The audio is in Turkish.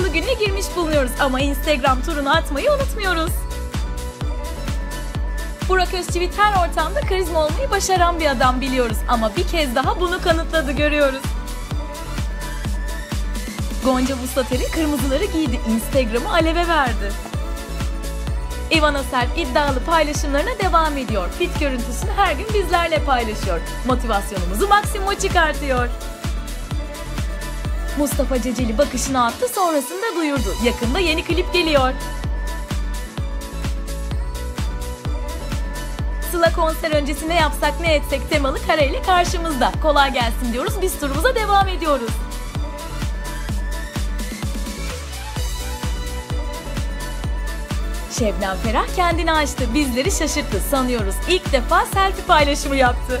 salı gününe girmiş bulunuyoruz ama Instagram turunu atmayı unutmuyoruz. Burak Özçivit her ortamda karizma olmayı başaran bir adam biliyoruz ama bir kez daha bunu kanıtladı görüyoruz. Gonca Vuslater'in kırmızıları giydi, Instagram'ı aleve verdi. Ivana Serp iddialı paylaşımlarına devam ediyor. Fit görüntüsünü her gün bizlerle paylaşıyor. Motivasyonumuzu maksimuma çıkartıyor. Mustafa Ceceli bakışını attı sonrasında duyurdu. Yakında yeni klip geliyor. Sıla konser öncesi ne yapsak ne etsek temalı kareyle karşımızda. Kolay gelsin diyoruz biz turumuza devam ediyoruz. Şebnem Ferah kendini açtı, bizleri şaşırttı sanıyoruz. İlk defa selfie paylaşımı yaptı.